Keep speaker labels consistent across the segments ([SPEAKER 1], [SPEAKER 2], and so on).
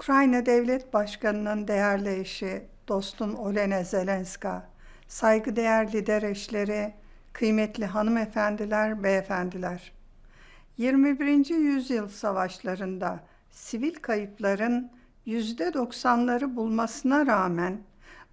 [SPEAKER 1] Ukrayna Devlet Başkanı'nın değerli eşi, dostum Olena Zelenska, saygıdeğer lider eşleri, kıymetli hanımefendiler, beyefendiler. 21. yüzyıl savaşlarında sivil kayıpların %90'ları bulmasına rağmen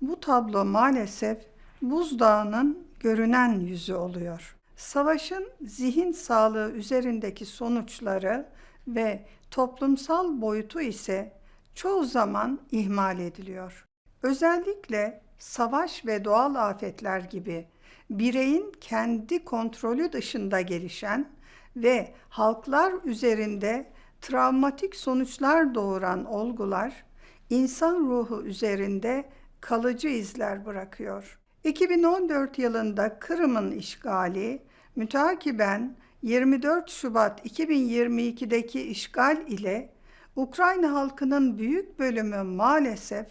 [SPEAKER 1] bu tablo maalesef buzdağının görünen yüzü oluyor. Savaşın zihin sağlığı üzerindeki sonuçları ve toplumsal boyutu ise çoğu zaman ihmal ediliyor. Özellikle savaş ve doğal afetler gibi bireyin kendi kontrolü dışında gelişen ve halklar üzerinde travmatik sonuçlar doğuran olgular insan ruhu üzerinde kalıcı izler bırakıyor. 2014 yılında Kırım'ın işgali mütakiben 24 Şubat 2022'deki işgal ile Ukrayna halkının büyük bölümü maalesef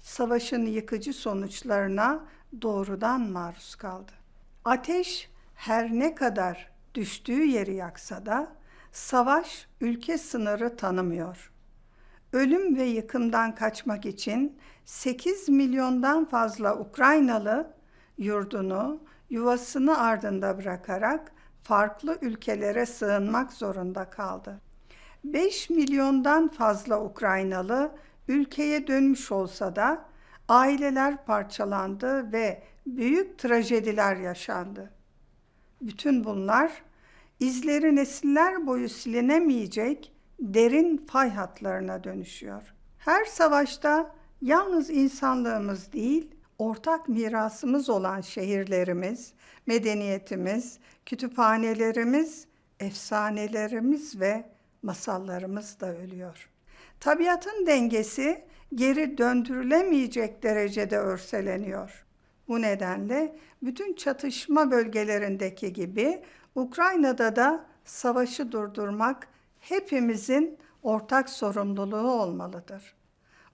[SPEAKER 1] savaşın yıkıcı sonuçlarına doğrudan maruz kaldı. Ateş her ne kadar düştüğü yeri yaksa da savaş ülke sınırı tanımıyor. Ölüm ve yıkımdan kaçmak için 8 milyondan fazla Ukraynalı yurdunu, yuvasını ardında bırakarak farklı ülkelere sığınmak zorunda kaldı. 5 milyondan fazla Ukraynalı ülkeye dönmüş olsa da aileler parçalandı ve büyük trajediler yaşandı. Bütün bunlar izleri nesiller boyu silinemeyecek derin fay hatlarına dönüşüyor. Her savaşta yalnız insanlığımız değil, ortak mirasımız olan şehirlerimiz, medeniyetimiz, kütüphanelerimiz, efsanelerimiz ve masallarımız da ölüyor. Tabiatın dengesi geri döndürülemeyecek derecede örseleniyor. Bu nedenle bütün çatışma bölgelerindeki gibi Ukrayna'da da savaşı durdurmak hepimizin ortak sorumluluğu olmalıdır.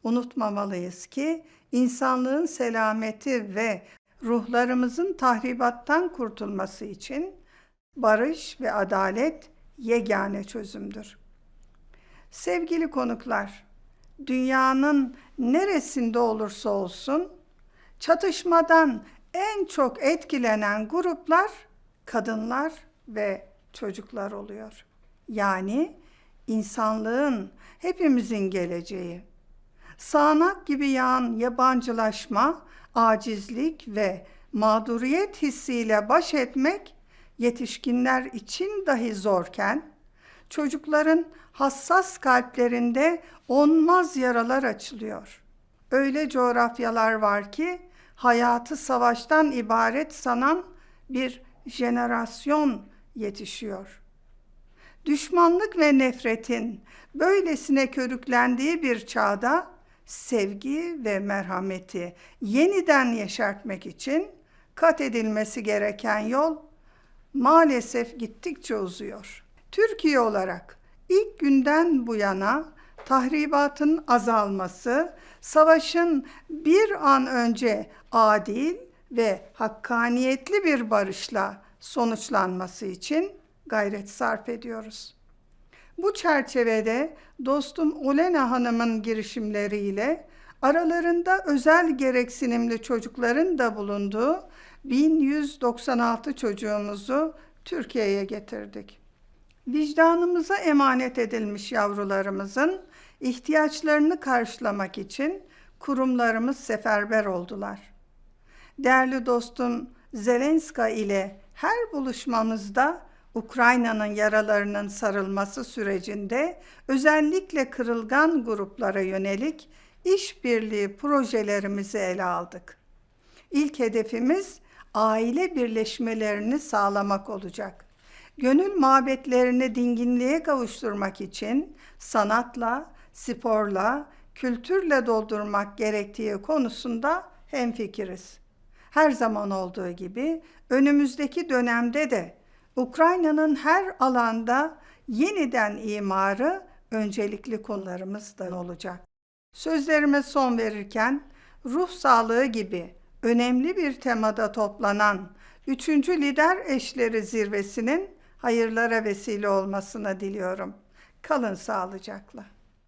[SPEAKER 1] Unutmamalıyız ki insanlığın selameti ve ruhlarımızın tahribattan kurtulması için barış ve adalet yegane çözümdür. Sevgili konuklar, dünyanın neresinde olursa olsun çatışmadan en çok etkilenen gruplar kadınlar ve çocuklar oluyor. Yani insanlığın, hepimizin geleceği. Sağanak gibi yağan yabancılaşma, acizlik ve mağduriyet hissiyle baş etmek yetişkinler için dahi zorken çocukların hassas kalplerinde onmaz yaralar açılıyor. Öyle coğrafyalar var ki hayatı savaştan ibaret sanan bir jenerasyon yetişiyor. Düşmanlık ve nefretin böylesine körüklendiği bir çağda sevgi ve merhameti yeniden yeşertmek için kat edilmesi gereken yol maalesef gittikçe uzuyor. Türkiye olarak ilk günden bu yana tahribatın azalması, savaşın bir an önce adil ve hakkaniyetli bir barışla sonuçlanması için gayret sarf ediyoruz. Bu çerçevede dostum Olena Hanım'ın girişimleriyle aralarında özel gereksinimli çocukların da bulunduğu 1196 çocuğumuzu Türkiye'ye getirdik. Vicdanımıza emanet edilmiş yavrularımızın ihtiyaçlarını karşılamak için kurumlarımız seferber oldular. Değerli dostum Zelenska ile her buluşmamızda Ukrayna'nın yaralarının sarılması sürecinde özellikle kırılgan gruplara yönelik işbirliği projelerimizi ele aldık. İlk hedefimiz aile birleşmelerini sağlamak olacak. Gönül mabetlerini dinginliğe kavuşturmak için sanatla, sporla, kültürle doldurmak gerektiği konusunda hemfikiriz. Her zaman olduğu gibi önümüzdeki dönemde de Ukrayna'nın her alanda yeniden imarı öncelikli konularımızdan olacak. Sözlerime son verirken ruh sağlığı gibi önemli bir temada toplanan 3. Lider Eşleri Zirvesi'nin hayırlara vesile olmasını diliyorum. Kalın sağlıcakla.